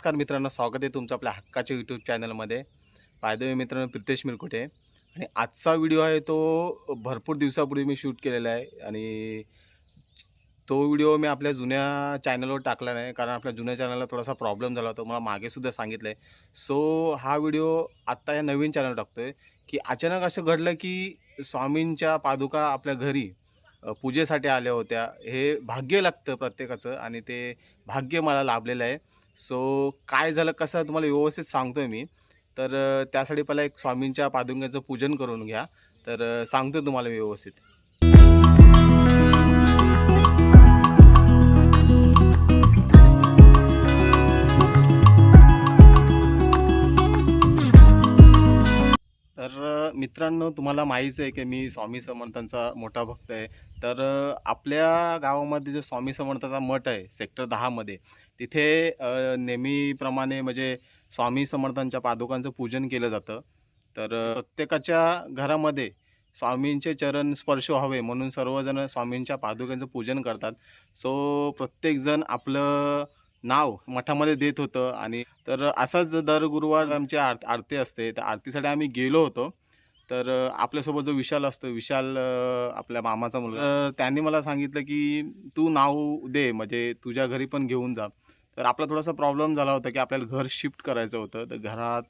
नमस्कार मित्रांनो स्वागत आहे तुमचं आपल्या हक्काच्या यूट्यूब चॅनलमध्ये पायदेवी मित्रांनो प्रितेश मिरकुटे. आणि आजचा व्हिडिओ आहे तो भरपूर दिवसापूर्वी मी शूट केलेला आहे. आणि तो व्हिडिओ मी आपल्या जुन्या चॅनलवर टाकला नाही कारण आपल्या जुन्या चॅनलला थोडासा प्रॉब्लेम झाला होता. मला मागेसुद्धा सांगितलं आहे सो हा व्हिडिओ आत्ता या नवीन चॅनल टाकतो आहे की अचानक असं घडलं की स्वामींच्या पादुका आपल्या घरी पूजेसाठी आल्या होत्या. हे भाग्य लागतं प्रत्येकाचं आणि ते भाग्य मला लाभलेलं आहे. सो काय झालं कसं तुम्हाला व्यवस्थित सांगतोय मी. तर त्यासाठी पहिला एक स्वामींच्या पादुंग्याचं पूजन करून घ्या. तर अ, सांगतो तुम्हाला व्यवस्थित. तर मित्रांनो तुम्हाला माहीच आहे की मी स्वामी समर्थांचा मोठा भक्त आहे. तर आपल्या गावामध्ये जो स्वामी समर्थाचा मठ आहे सेक्टर दहामध्ये तिथे नेहमीप्रमाणे म्हणजे स्वामी समर्थांच्या पादुकांचं पूजन केलं जातं. तर प्रत्येकाच्या घरामध्ये स्वामींचे चरण स्पर्श व्हावे म्हणून सर्वजण स्वामींच्या पादुकांचं पूजन करतात. सो प्रत्येकजण आपलं नाव मठामध्ये देत होतं आणि तर असाच दर गुरुवार आमची आर आरती असते. तर आरतीसाठी आम्ही गेलो होतो. तर आपल्यासोबत जो विशाल असतो विशाल आपल्या मामाचा मुलगा तर त्यांनी मला सांगितलं की तू नाव दे म्हणजे तुझ्या घरी पण घेऊन जा. तर आपला थोडासा प्रॉब्लेम झाला होता की आपल्याला घर शिफ्ट करायचं होतं. तर घरात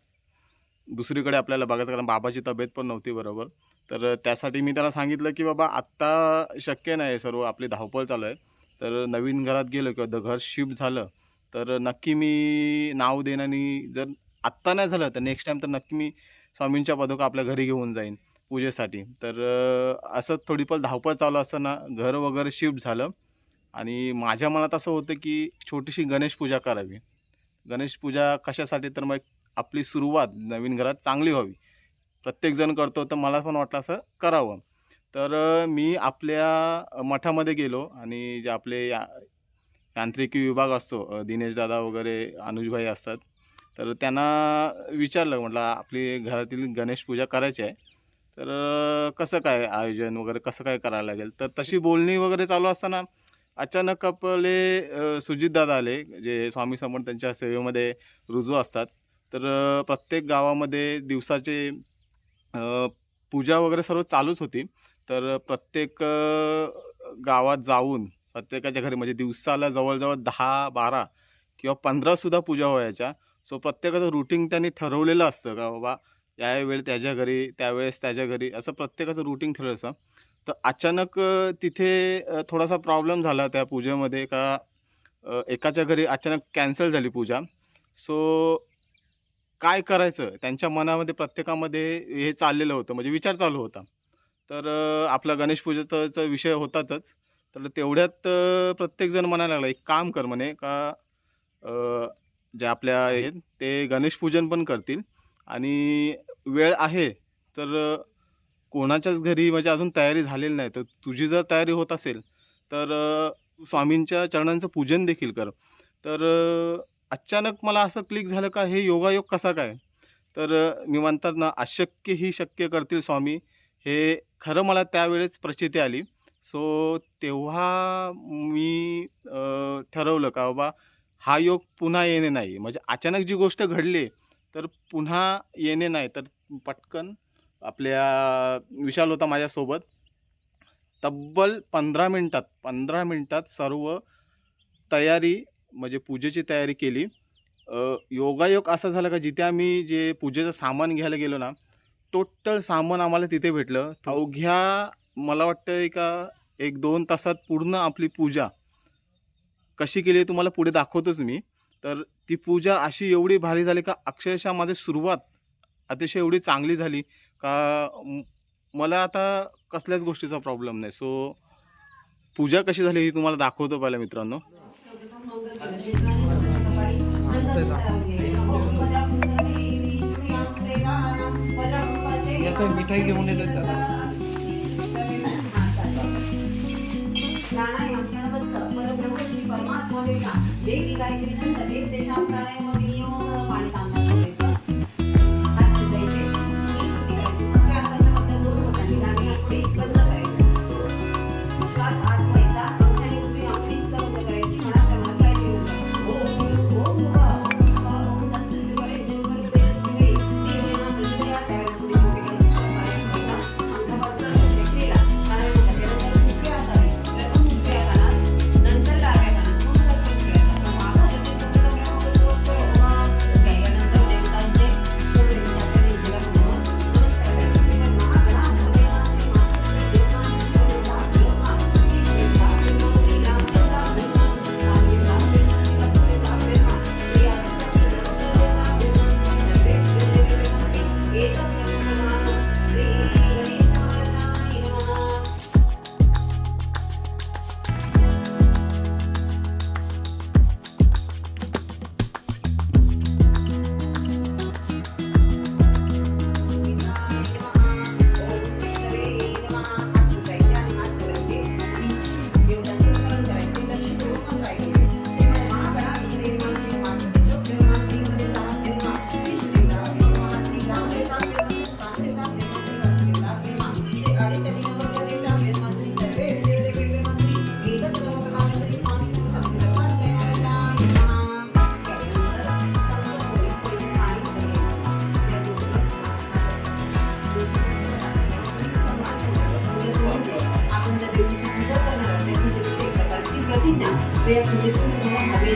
दुसरीकडे आपल्याला बघायचं कारण बाबाची तब्येत पण नव्हती बरोबर. तर त्यासाठी मी त्याला सांगितलं की बाबा आत्ता शक्य नाही सर्व आपली धावपळ चालू आहे. तर नवीन घरात गेलो किंवा द- घर शिफ्ट झालं तर नक्की मी नाव देईन आणि जर आत्ता नाही झालं तर नेक्स्ट टाईम तर नक्की मी स्वामींच्या पदक आपल्या घरी घेऊन जाईन पूजेसाठी. तर असं थोडीफार धावपळ चालू असताना घर वगैरे शिफ्ट झालं. आणि माझ्या मनात असं होतं की छोटीशी गणेश पूजा करावी. गणेश पूजा कशासाठी? तर मग आपली सुरुवात नवीन घरात चांगली व्हावी. प्रत्येकजण करतो तर मला पण वाटलं असं करावं. तर मी आपल्या मठामध्ये गेलो आणि जे आपले या यांत्रिकी विभाग असतो दिनेशदादा दिनेश दादा वगैरे अनुजभाई असतात. तर त्यांना विचारलं म्हटलं आपली घरातील गणेश पूजा करायची आहे. तर कसं काय आयोजन वगैरे कसं काय करायला लागेल? तर तशी बोलणी वगैरे चालू असताना अचानक आपले सुजितदादा आले जे स्वामी समर्थ त्यांच्या सेवेमध्ये रुजू असतात. तर प्रत्येक गावामध्ये दिवसाचे पूजा वगैरे सर्व चालूच होती. तर प्रत्येक गावात जाऊन प्रत्येकाच्या घरी म्हणजे दिवसाला जवळजवळ दहा बारा किंवा पंधरासुद्धा पूजा व्हायच्या. सो प्रत्येकाचं रुटीन त्यांनी ठरवलेलं असतं का बाबा यावेळी त्याच्या घरी त्यावेळेस त्याच्या घरी असं प्रत्येकाचं रुटीन ठरवलं असं तर अचानक तिथे थोडासा प्रॉब्लेम झाला त्या पूजेमध्ये का एकाच्या घरी अचानक कॅन्सल झाली पूजा. सो काय करायचं? त्यांच्या मनामध्ये प्रत्येकामध्ये हे चाललेलं होतं म्हणजे विचार चालू होता. तर आपला गणेश पूजेचा विषय होतातच. तर तेवढ्यात प्रत्येकजण म्हणायला लागला एक काम कर म्हणे का जे आपल्या आहेत ते गणेश पूजन पण करतील आणि वेळ आहे तर कोणाच्याच घरी म्हणजे अजून तयारी झालेली नाही. तर तुझी जर तयारी होत असेल तर स्वामींच्या चरणांचं पूजन देखील कर. तर अचानक मला असं क्लिक झालं का हे योगायोग कसा काय? तर मी म्हणतात ना अशक्य ही शक्य करतील स्वामी. हे खरं मला त्यावेळेस प्रचिती आली. सो तेव्हा मी ठरवलं का बाबा हा योग पुन्हा येणे नाही. म्हणजे अचानक जी गोष्ट घडली तर पुन्हा येणे नाही. तर पटकन आपल्या विशाल होता माझ्यासोबत. तब्बल पंधरा मिनटात पंधरा मिनटात सर्व तयारी म्हणजे पूजेची तयारी केली. योगायोग असा झाला का जिथे आम्ही जे पूजेचं सामान घ्यायला गेलो ना टोटल सामान आम्हाला तिथे भेटलं. अवघ्या मला वाटतं का एक दोन तासात पूर्ण आपली पूजा कशी केली तुम्हाला पुढे दाखवतोच मी. तर ती पूजा अशी एवढी भारी झाली का अक्षरशः माझी सुरुवात अतिशय एवढी चांगली झाली. का मला आता कसल्याच गोष्टीचा प्रॉब्लेम नाही. सो पूजा कशी झाली ही तुम्हाला दाखवतो पहिला मित्रांनो. मंगल शिवरात्री सकाळी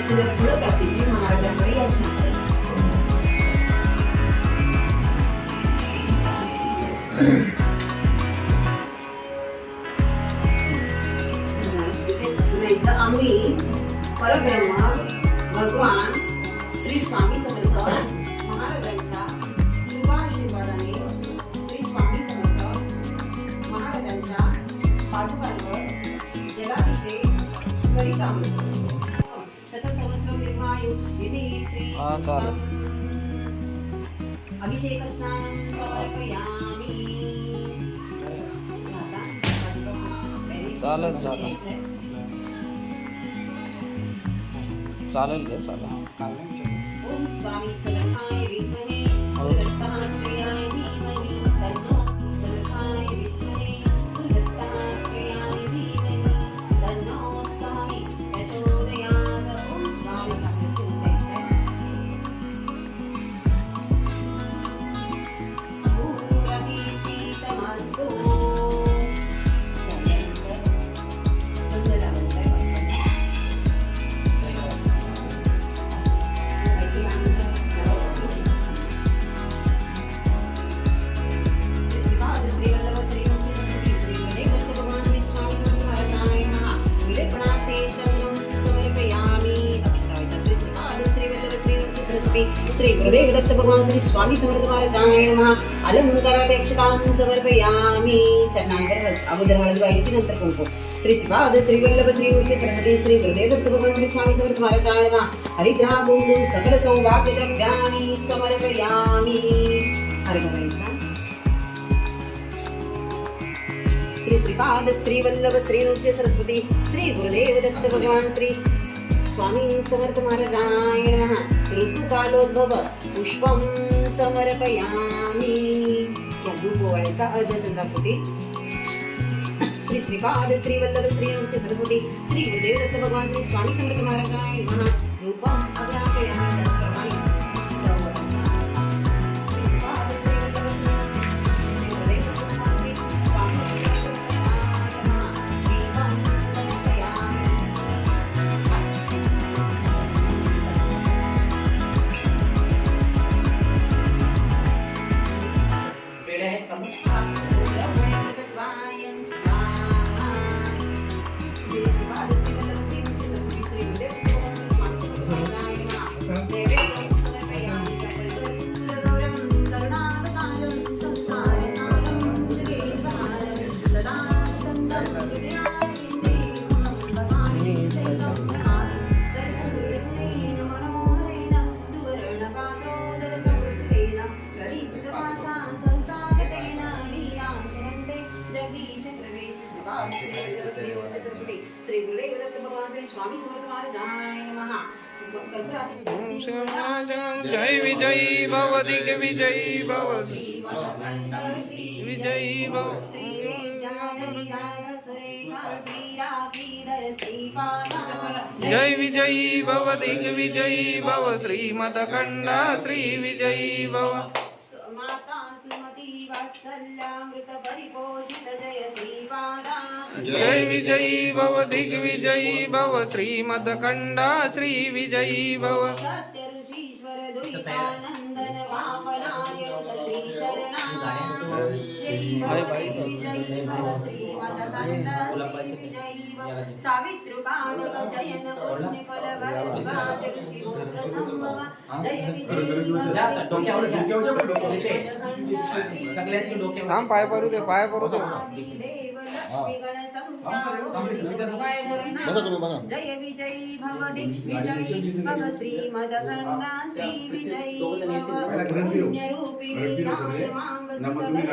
तुम्हाला हवे असलेल्या फलप्राप्तीची महाराजांकडे याचना करायची. म्हणायचं आम्ही परब्रह्म भगवान श्री स्वामी समर्थ महाराजांच्या कृपाशीर्वादाने श्री स्वामी समर्थ महाराजांच्या पादुकांवर जलाभिषेक करीत आहोत. हा, चालेल. अभिषेक स्नान समर्पयामी चालेल, चालेल. चालेल गे चालेल ओम स्वामी समर्थाय विद्महे श्री गुरुदेव दत्त भगवान श्री स्वामी समर्थ महाराजाय नमः. अलंकाराते समर्पयामि. चरणांवर अगोदर हळद व्हायची नंतर कुंकू श्री श्रीपाद श्री वल्लभ श्री ऋषी सरस्वती श्री गुरुदेव दत्त भगवान श्री स्वामी समर्थ महाराजाय नमः. हरिद्रा गोंदू सकल सौभाग्य द्रव्याणि समर्पयामि. हरे करायचा श्री श्रीपाद श्री वल्लभ श्री ऋषी सरस्वती श्री गुरुदेव दत्त भगवान श्री स्वामी समर्थ महाराजाय ऋतुकालोद्भव पुष्पम समर्पयामि. या दूध ओवाळायचा चंद्रापुटी श्री श्रीपाद श्री वल्लभ श्री नृसिंह सरस्वती श्री गुरुदेव दत्त भगवान श्री स्वामी समर्थ महाराजाय रूपम अग्रापयामी स्वामी समर्थ महाराजाय नमः ओम जय विजयी भव दिग्विजयी भव। विजयी भव जय विजयी भव दिग्विजयी भव श्रीमदखण्डा श्री विजयी भव। जय विजयी भव दिग्विजयी भव श्रीमदखण्डा श्री विजयी भव सत्य ऋषीश्वर दुरितानंदन वापनायुत श्री चरणा विजयी भव श्रीमदखण्ड श्री विजयी भव सावित्रुकाणक जयन पुण्य फल भरद्वाज ऋषि पुत्र संभव जय विजयी भव सगळ्यांची डोके थांब पाय पडू दे पाय दे जय विजयी भव दिग्विजयी भव श्रीमदगंगा श्री विजयी भव पुण्यरूपिणी जय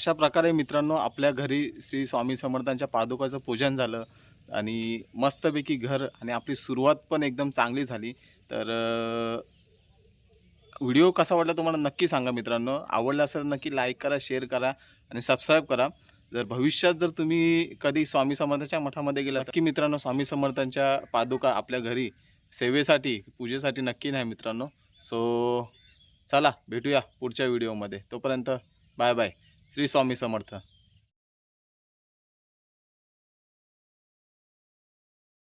अशा प्रकारे मित्रांनो आपल्या घरी श्री स्वामी समर्थांच्या पादुकाचं पूजन झालं आणि मस्तपैकी घर आणि आपली सुरुवात पण एकदम चांगली झाली. तर व्हिडिओ कसा वाटला तुम्हाला नक्की सांगा मित्रांनो. आवडला असेल नक्की लाईक करा शेअर करा आणि सबस्क्राईब करा. जर भविष्यात जर तुम्ही कधी स्वामी समर्थांच्या मठामध्ये गेला नक्की मित्रांनो स्वामी समर्थांच्या पादुका आपल्या घरी सेवेसाठी पूजेसाठी नक्की नाही मित्रांनो. सो चला भेटूया पुढच्या व्हिडिओमध्ये तोपर्यंत बाय बाय श्री स्वामी समर्थ.